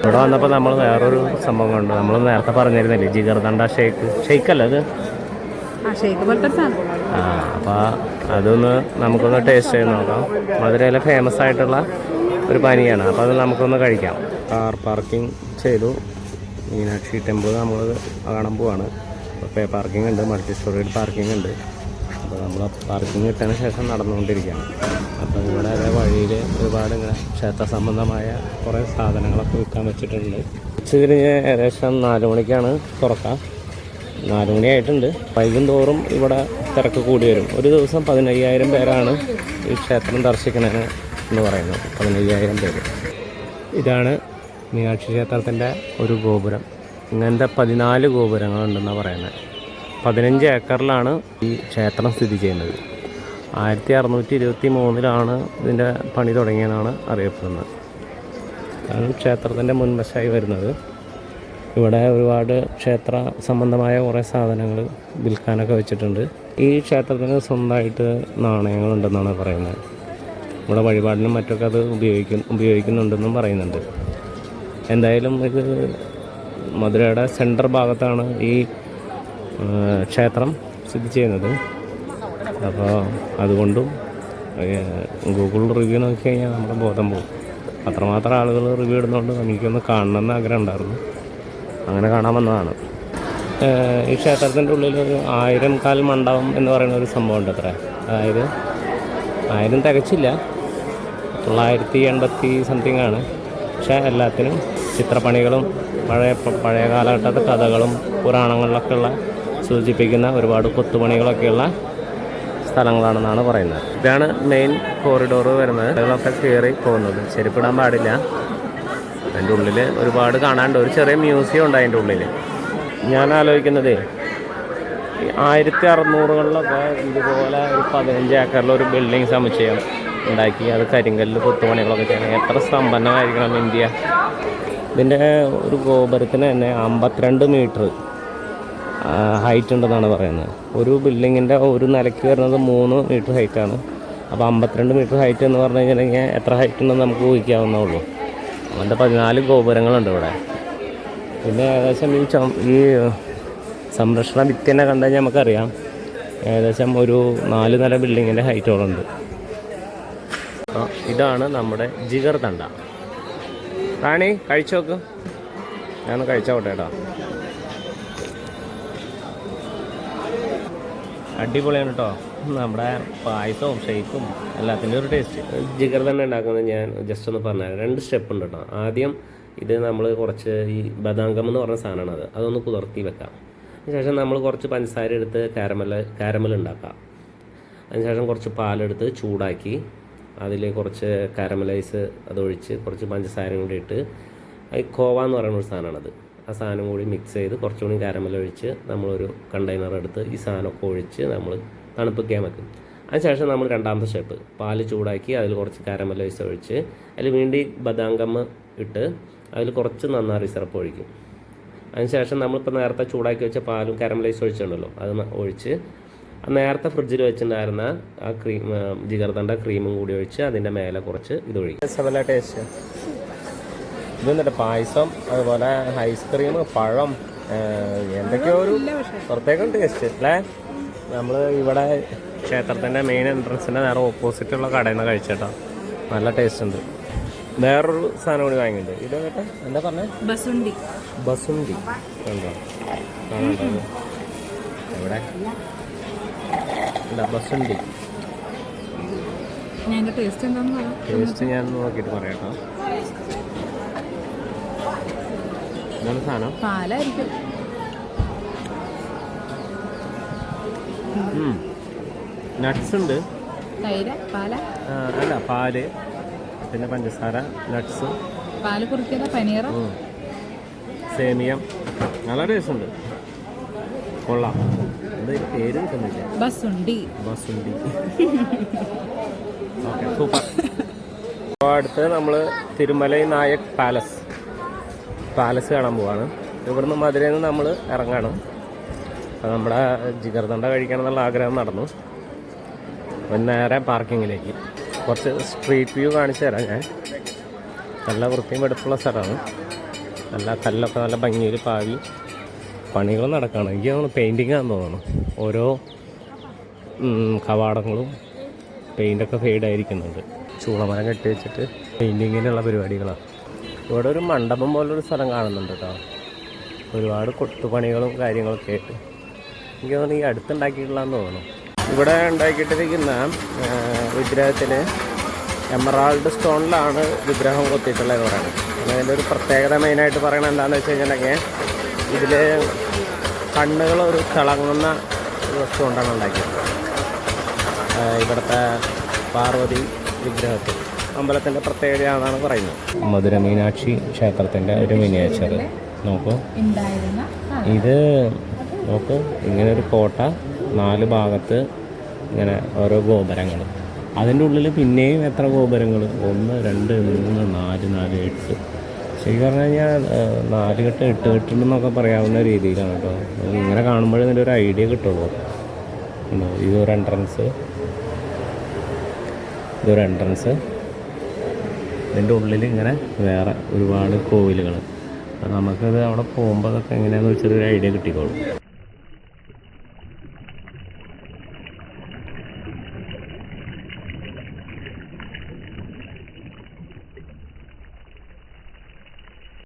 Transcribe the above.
ഇവിടെ വന്നപ്പോൾ നമ്മൾ വേറൊരു സംഭവം കണ്ടു. നമ്മൾ നേരത്തെ പറഞ്ഞിരുന്നില്ലേ ജിഗർദണ്ട ഷേക്ക്? ഷേക്കല്ല അത്? ആ അപ്പോൾ അതൊന്ന് നമുക്കൊന്ന് ടേസ്റ്റ് ചെയ്ത് നോക്കാം. മധുരയിലെ ഫേമസ് ആയിട്ടുള്ള ഒരു പനിയാണ്. അപ്പോൾ അത് നമുക്കൊന്ന് കഴിക്കാം. കാർ പാർക്കിംഗ് ചെയ്തു. മീനാക്ഷി ടെമ്പിൾ നമ്മൾ കാണാൻ പോവാണ്. പേ പാർക്കിംഗ് ഉണ്ട് മൾട്ടി സ്റ്റോറേജ് പാർക്കിംഗ് ഉണ്ട്. നമ്മൾ പാർക്കിംഗ് ഇട്ടതിന് ശേഷം നടന്നുകൊണ്ടിരിക്കുകയാണ്. അപ്പോൾ ഇവിടെ അതേ വഴിയിൽ ഒരുപാട് ഇങ്ങനെ ക്ഷേത്ര സംബന്ധമായ കുറേ സാധനങ്ങളൊക്കെ വിൽക്കാൻ വെച്ചിട്ടുണ്ട്. ഉച്ച തിരിഞ്ഞ് ഏകദേശം നാല് മണിക്കാണ് തുറക്കുക നാല് മണിയായിട്ടുണ്ട് വൈകും തോറും ഇവിടെ തിരക്ക് കൂടി വരും. ഒരു ദിവസം പതിനയ്യായിരം പേരാണ് ഈ ക്ഷേത്രം ദർശിക്കണതിന് എന്ന് പറയുന്നത്. പതിനയ്യായിരം പേര്. ഇതാണ് മീനാക്ഷി ക്ഷേത്രത്തിന്റെ ഒരു ഗോപുരം. ഇങ്ങനത്തെ പതിനാല് ഗോപുരങ്ങളുണ്ടെന്നാണ് പറയുന്നത്. പതിനഞ്ച് ഏക്കറിലാണ് ഈ ക്ഷേത്രം സ്ഥിതി ചെയ്യുന്നത്. ആയിരത്തി അറുന്നൂറ്റി ഇരുപത്തി മൂന്നിലാണ് ഇതിന്റെ പണി തുടങ്ങിയെന്നാണ് അറിയപ്പെടുന്നത്. അതാണ് ക്ഷേത്രത്തിന്റെ മുൻവശമായി വരുന്നത്. ഇവിടെ ഒരുപാട് ക്ഷേത്ര സംബന്ധമായ കുറേ സാധനങ്ങൾ വിൽക്കാനൊക്കെ വെച്ചിട്ടുണ്ട്. ഈ ക്ഷേത്രത്തിന് സ്വന്തമായിട്ട് നാണയങ്ങളുണ്ടെന്നാണ് പറയുന്നത്. ഇവിടെ വഴിപാടിനും മറ്റൊക്കെ അത് ഉപയോഗിക്കും ഉപയോഗിക്കുന്നുണ്ടെന്നും പറയുന്നുണ്ട്. എന്തായാലും ഇത് മധുരയുടെ സെന്റർ ഭാഗത്താണ് ഈ ക്ഷേത്രം സ്ഥിതി ചെയ്യുന്നത്. അപ്പോൾ അതുകൊണ്ടും ഗൂഗിൾ റിവ്യൂ നോക്കി കഴിഞ്ഞാൽ നമ്മുടെ ബോധം പോകും. അത്രമാത്രം ആളുകൾ റിവ്യൂ ഇടുന്നതുകൊണ്ട് എനിക്കൊന്ന് കാണണമെന്ന് ആഗ്രഹം ഉണ്ടായിരുന്നു. അങ്ങനെ കാണാൻ വന്നതാണ്. ഈ ക്ഷേത്രത്തിന്റെ ഉള്ളിൽ ഒരു ആയിരം കാൽ മണ്ഡപം എന്ന് പറയുന്ന ഒരു സംഭവം ഉണ്ട് അത്ര. അതായത് ആയിരം തികച്ചില്ല. തൊള്ളായിരത്തി എൺപത്തി സംതിങ് ആണ്. പക്ഷേ എല്ലാത്തിനും ചിത്രപ്പണികളും പഴയ പഴയ കാലഘട്ടത്തെ കഥകളും പുരാണങ്ങളിലൊക്കെ ഉള്ള സൂചിപ്പിക്കുന്ന ഒരുപാട് കൊത്തുപണികളൊക്കെയുള്ള സ്ഥലങ്ങളാണെന്നാണ് പറയുന്നത്. ഇതാണ് മെയിൻ കോറിഡോർ വരുന്നത്. അതിലൊക്കെ കയറി പോകുന്നത്. ചെരുപ്പിടാൻ പാടില്ല. അതിന്റെ ഉള്ളിൽ ഒരുപാട് കാണാനുണ്ട്. ഒരു ചെറിയ മ്യൂസിയം ഉണ്ട് അതിന്റെ ഉള്ളിൽ ഞാൻ ആലോചിക്കുന്നതേ ഈ ആയിരത്തി അറുന്നൂറുകളിലൊക്കെ ഇതുപോലെ ഒരു പതിനഞ്ച് ഏക്കറിൽ ഒരു ബിൽഡിംഗ് സമുച്ചയം ഉണ്ടാക്കി അത് കരിങ്കല്ല് കൊത്തുപണികളൊക്കെ ചെയ്യണം. എത്ര സമ്പന്നമായിരിക്കണം ഇന്ത്യ? ഇതിന്റെ ഒരു ഗോപുരത്തിന് തന്നെ അമ്പത്തിരണ്ട് മീറ്റർ ഹൈറ്റ് ഉണ്ടെന്നാണ് പറയുന്നത്. ഒരു ബിൽഡിങ്ങിന്റെ ഒരു നിലയ്ക്ക് വരുന്നത് മൂന്ന് മീറ്റർ ഹൈറ്റാണ് അപ്പോൾ അമ്പത്തിരണ്ട് മീറ്റർ ഹൈറ്റ് എന്ന് പറഞ്ഞു കഴിഞ്ഞിട്ടുണ്ടെങ്കിൽ എത്ര ഹൈറ്റ് ഉണ്ടെന്ന് നമുക്ക് ഊഹിക്കാവുന്നേ ഉള്ളൂ. അങ്ങനത്തെ പതിനാല് ഗോപുരങ്ങളുണ്ട് ഇവിടെ. പിന്നെ ഏകദേശം ഈ ചം ഈ സംരക്ഷണ ഭിത്തി തന്നെ കണ്ടു കഴിഞ്ഞാൽ നമുക്കറിയാം. ഏകദേശം ഒരു നാല് നില ബിൽഡിങ്ങിന്റെ ഹൈറ്റോളുണ്ട് അപ്പോൾ ഇതാണ് നമ്മുടെ ജിഗർ തണ്ട. റാണി കഴിച്ചു നോക്ക് ഞാൻ കഴിച്ചോട്ടെ കേട്ടോ. അടിപൊളിയാണ് കേട്ടോ നമ്മുടെ പായസവും ഷേക്കും എല്ലാത്തിന്റെ ഒരു ടേസ്റ്റ് ജിഗർ തന്നെ ഉണ്ടാക്കുന്നത് ഞാൻ ജസ്റ്റ് ഒന്ന് പറഞ്ഞു രണ്ട് സ്റ്റെപ്പ് ഉണ്ട് കേട്ടോ ആദ്യം ഇത് നമ്മൾ കുറച്ച് ഈ ബദാംഗം എന്ന് പറഞ്ഞ സാധനമാണ് അത്. അതൊന്ന് കുതിർത്തി വെക്കാം. അതിനുശേഷം നമ്മൾ കുറച്ച് പഞ്ചസാര എടുത്ത് കാരമൽ കാരമൽ ഉണ്ടാക്കാം. അതിനുശേഷം കുറച്ച് പാലെടുത്ത് ചൂടാക്കി അതിൽ കുറച്ച് കാരമലൈസ് അതൊഴിച്ച് കുറച്ച് പഞ്ചസാരയും കൂടി ഇട്ട്. ഈ കോവ എന്ന് പറയുന്ന ഒരു സാധനമാണത്. ആ സാധനം കൂടി മിക്സ് ചെയ്ത് കുറച്ചുകൂടി കാരമൽ ഒഴിച്ച് നമ്മളൊരു കണ്ടെയ്നർ എടുത്ത് ഈ സാധനമൊക്കെ ഒഴിച്ച് നമ്മൾ തണുപ്പിക്കാൻ വെക്കും. അതിനുശേഷം നമ്മൾ രണ്ടാമത്തെ സ്റ്റെപ്പ് പാൽ ചൂടാക്കി അതിൽ കുറച്ച് കാരമലൈസ് ഒഴിച്ച് അതിൽ വീണ്ടും ബദാം ബദാംഗമ്മ ഇട്ട് അതിൽ കുറച്ച് നന്നാറി സിറപ്പ് ഒഴിക്കും. അതിനുശേഷം നമ്മളിപ്പോൾ നേരത്തെ ചൂടാക്കി വെച്ച പാലും കാരമലൈസ് ഒഴിച്ചിട്ടുണ്ടല്ലോ അത് ഒഴിച്ച് നേരത്തെ ഫ്രിഡ്ജിൽ വെച്ചിട്ടുണ്ടായിരുന്ന ആ ക്രീം ജിഗർദണ്ട ക്രീമും കൂടി ഒഴിച്ച് അതിന്റെ മേലെ കുറച്ച് ഇത് ഒഴിക്കും ടേസ്റ്റ് ഇതെന്നിട്ട് പായസം? അതുപോലെ ഐസ്ക്രീം പഴം എന്തൊക്കെയോ ഒരു പ്രത്യേകം ടേസ്റ്റ് അല്ലേ? നമ്മൾ ഇവിടെ ക്ഷേത്രത്തിന്റെ മെയിൻ എൻട്രൻസിന്റെ നേരെ ഓപ്പോസിറ്റുള്ള കടയിൽ നിന്ന് കഴിച്ചേട്ടോ. നല്ല ടേസ്റ്റ് ഉണ്ട്. വേറൊരു സാധനം കൂടി വാങ്ങിയിട്ടുണ്ട്. ഇത് കേട്ടെ. എന്താ പറഞ്ഞത് ബസുണ്ടി. ബസുണ്ടി. ഉണ്ടോ? എവിടെ? എന്താ ബസുണ്ടി. ടേസ്റ്റ് ഞാൻ നോക്കിയിട്ട് പറയാം കേട്ടോ സാധനം? പാലായിരിക്കും. നട്ട്സ് ഉണ്ട്. തൈര് പാല. അല്ല പാൽ പിന്നെ പഞ്ചസാര നട്ട്സ്. പാൽ കുറിക്കുന്ന പനീർ സേമിയം. നല്ല ടേസ്റ്റ് ഉണ്ട്. കൊള്ളാം. പേര് കിട്ടുന്നില്ല. ബസുണ്ടി. ബസുണ്ടി. Okay super. അടുത്ത് നമ്മൾ തിരുമലൈ നായക് പാലസ്. പാലസ് കാണാൻ പോവാണ്. ഇവിടുന്ന് മധുരയിൽ നിന്ന് നമ്മൾ ഇറങ്ങണം. അപ്പോൾ നമ്മുടെ ജിഗർദണ്ട കഴിക്കണം എന്നുള്ള ആഗ്രഹം നടന്നു. അപ്പം നേരെ പാർക്കിങ്ങിലേക്ക്. കുറച്ച് സ്ട്രീറ്റ് വ്യൂ കാണിച്ചു തരാം ഞാൻ. നല്ല വൃത്തിയും വെടുപ്പുള്ള സ്ഥലമാണ്. നല്ല കല്ലൊക്കെ നല്ല ഭംഗിയിൽ പാവി പണികൾ നടക്കുകയാണ് എനിക്ക് തോന്നുന്നു പെയിന്റിങ് ആണെന്ന് തോന്നുന്നു. ഓരോ കവാടങ്ങളും പെയിന്റൊക്കെ ഫെയ്ഡായിരിക്കുന്നുണ്ട് ചൂളമരം കെട്ടി വെച്ചിട്ട് പെയിന്റിങ്ങിനുള്ള പരിപാടികളാണ് ഇവിടെ ഒരു മണ്ഡപം പോലൊരു സ്ഥലം കാണുന്നുണ്ട് കേട്ടോ. ഒരുപാട് കൊത്തുപണികളും കാര്യങ്ങളൊക്കെ ആയിട്ട് എനിക്ക് തോന്നുന്നു ഈ അടുത്തുണ്ടാക്കിയിട്ടുള്ളതെന്ന് തോന്നുന്നു. ഇവിടെ ഉണ്ടാക്കിയിട്ടിരിക്കുന്ന വിഗ്രഹത്തിന് എമറാൾഡ് സ്റ്റോണിലാണ് വിഗ്രഹം കൊത്തിയിട്ടുള്ളത് പറയുന്നത് അതിന്റെ ഒരു പ്രത്യേകത മെയിനായിട്ട് പറയണത് എന്താണെന്ന് വെച്ച് കഴിഞ്ഞിട്ടുണ്ടെങ്കിൽ ഇതിൽ കണ്ണുകൾ ഒരു തിളങ്ങുന്ന വസ്തു കൊണ്ടാണ് ഉണ്ടാക്കിയിട്ടുള്ളത്. ആ, ഇവിടുത്തെ പാർവതി വിഗ്രഹത്തിൽ. അമ്പലത്തിന്റെ പ്രത്യേകതയാണെന്നാണ് പറയുന്നത്? മധുര മീനാക്ഷി ക്ഷേത്രത്തിന്റെ ഒരു മിനിയേച്ചർ. നോക്കൂ. ഇത് നോക്കൂ ഇങ്ങനെ ഒരു കോട്ട നാല് ഭാഗത്ത് ഇങ്ങനെ ഓരോ ഗോപുരങ്ങൾ അതിന്റെ ഉള്ളിൽ പിന്നെയും എത്ര ഗോപുരങ്ങൾ ഒന്ന് രണ്ട് മൂന്ന് നാല് നാല് എട്ട്. ശരിക്കും പറഞ്ഞു കഴിഞ്ഞാൽ നാല് കെട്ട് എട്ട് കെട്ടുണ്ടെന്നൊക്കെ എന്നൊക്കെ പറയാവുന്ന രീതിയിലാണ് കേട്ടോ. ഇങ്ങനെ കാണുമ്പോഴേ ഇതിന്റെ ഒരു ഐഡിയ കിട്ടുള്ളൂ? ഇതൊരു എൻട്രൻസ് ഇതൊരു എൻട്രൻസ് ഇതിന്റെ ഉള്ളിൽ ഇങ്ങനെ വേറെ ഒരുപാട് കോവിലുകൾ നമുക്കത് അവിടെ പോകുമ്പോൾ അതൊക്കെ എങ്ങനെയാണെന്ന് ചെറിയൊരു ഐഡിയ കിട്ടിക്കോളും.